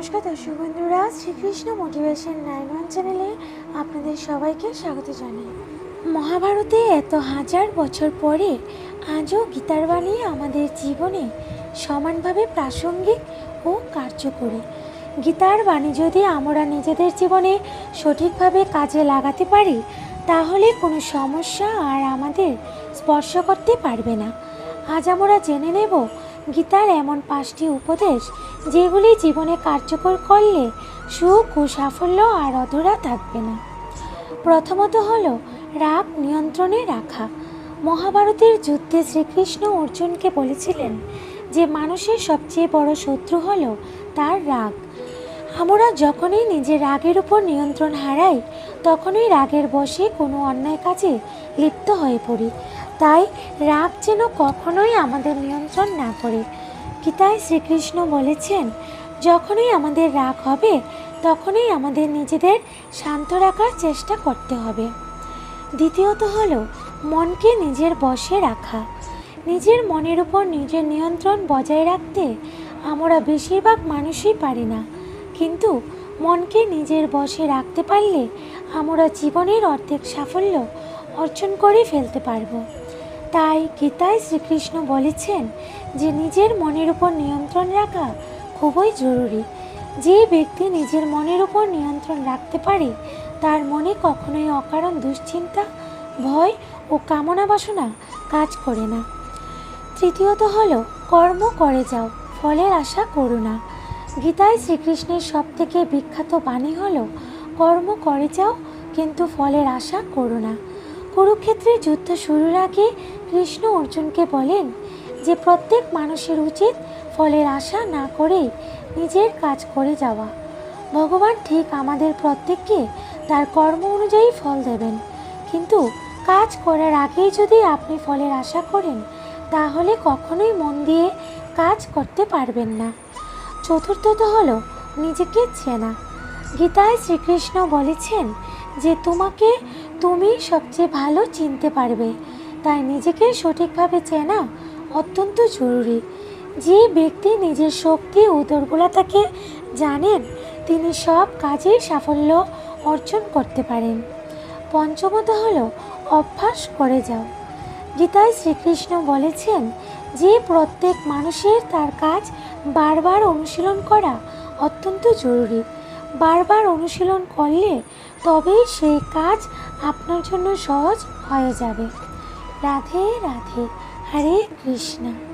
নমস্কার দর্শক বন্ধুরা, শ্রীকৃষ্ণ মোটিভেশন নাইন ওয়ান চ্যানেলে আপনাদের সবাইকে স্বাগত জানাই। মহাভারতে এত হাজার বছর পরে আজও গীতার বাণী আমাদের জীবনে সমানভাবে প্রাসঙ্গিক ও কার্যকরী। গীতার বাণী যদি আমরা নিজেদের জীবনে সঠিকভাবে কাজে লাগাতে পারি, তাহলে কোনো সমস্যা আর আমাদের স্পর্শ করতে পারবে না। আজ আমরা জেনে নেব গীতার এমন পাঁচটি উপদেশ যেগুলি জীবনে কার্যকর করলে সুখ ও সাফল্য আর অধুরা থাকবে না। প্রথমত হল রাগ নিয়ন্ত্রণে রাখা। মহাভারতের যুদ্ধে শ্রীকৃষ্ণ অর্জুনকে বলেছিলেন যে মানুষের সবচেয়ে বড় শত্রু হলো তার রাগ। আমরা যখনই নিজের রাগের উপর নিয়ন্ত্রণ হারাই, তখনই রাগের বশে কোনো অন্যায় কাজে লিপ্ত হয়ে পড়ি। তাই রাগ যেন কখনোই আমাদের নিয়ন্ত্রণ না করে। গীতায় শ্রীকৃষ্ণ বলেছেন, যখনই আমাদের রাগ হবে, তখনই আমাদের নিজেদের শান্ত রাখার চেষ্টা করতে হবে। দ্বিতীয়ত হলো, মনকে নিজের বশে রাখা। নিজের মনের উপর নিজের নিয়ন্ত্রণ বজায় রাখতে আমরা বেশিরভাগ মানুষই পারি না। কিন্তু মনকে নিজের বশে রাখতে পারলে আমরা জীবনের অর্ধেক সাফল্য অর্জন করে ফেলতে পারব। তাই গীতায় শ্রীকৃষ্ণ বলেছেন যে নিজের মনের উপর নিয়ন্ত্রণ রাখা খুবই জরুরি। যে ব্যক্তি নিজের মনের উপর নিয়ন্ত্রণ রাখতে পারে, তার মনে কখনোই অকারণ দুশ্চিন্তা, ভয় ও কামনা বাসনা কাজ করে না। তৃতীয়ত হলো, কর্ম করে যাও, ফলের আশা করো না। গীতায় শ্রীকৃষ্ণের সব থেকে বিখ্যাত বাণী হলো, কর্ম করে যাও, কিন্তু ফলের আশা করো না। কুরুক্ষেত্রে যুদ্ধ শুরুর আগে কৃষ্ণ অর্জুনকে বলেন যে প্রত্যেক মানুষের উচিত ফলের আশা না করেই নিজের কাজ করে যাওয়া। ভগবান ঠিক আমাদের প্রত্যেককে তার কর্ম অনুযায়ী ফল দেবেন। কিন্তু কাজ করার আগেই যদি আপনি ফলের আশা করেন, তাহলে কখনোই মন দিয়ে কাজ করতে পারবেন না। চতুর্থত হলো, নিজেকে চেনা। গীতায় শ্রীকৃষ্ণ বলেছেন যে, তোমাকে তুমি সবচেয়ে ভালো চিনতে পারবে। তাই নিজেকে সঠিকভাবে চেনা অত্যন্ত জরুরি। যে ব্যক্তি নিজের শক্তি ও দুর্বলতাকে জানেন, তিনি সব কাজেই সাফল্য অর্জন করতে পারেন। পঞ্চমত হল, অভ্যাস করে যাও। গীতায় শ্রীকৃষ্ণ বলেছেন যে প্রত্যেক মানুষের তার কাজ বারবার অনুশীলন করা অত্যন্ত জরুরি। বারবার অনুশীলন করলে তবেই সেই কাজ আপনার জন্য সহজ হয়ে যাবে। রাধে রাধে হরে কৃষ্ণ।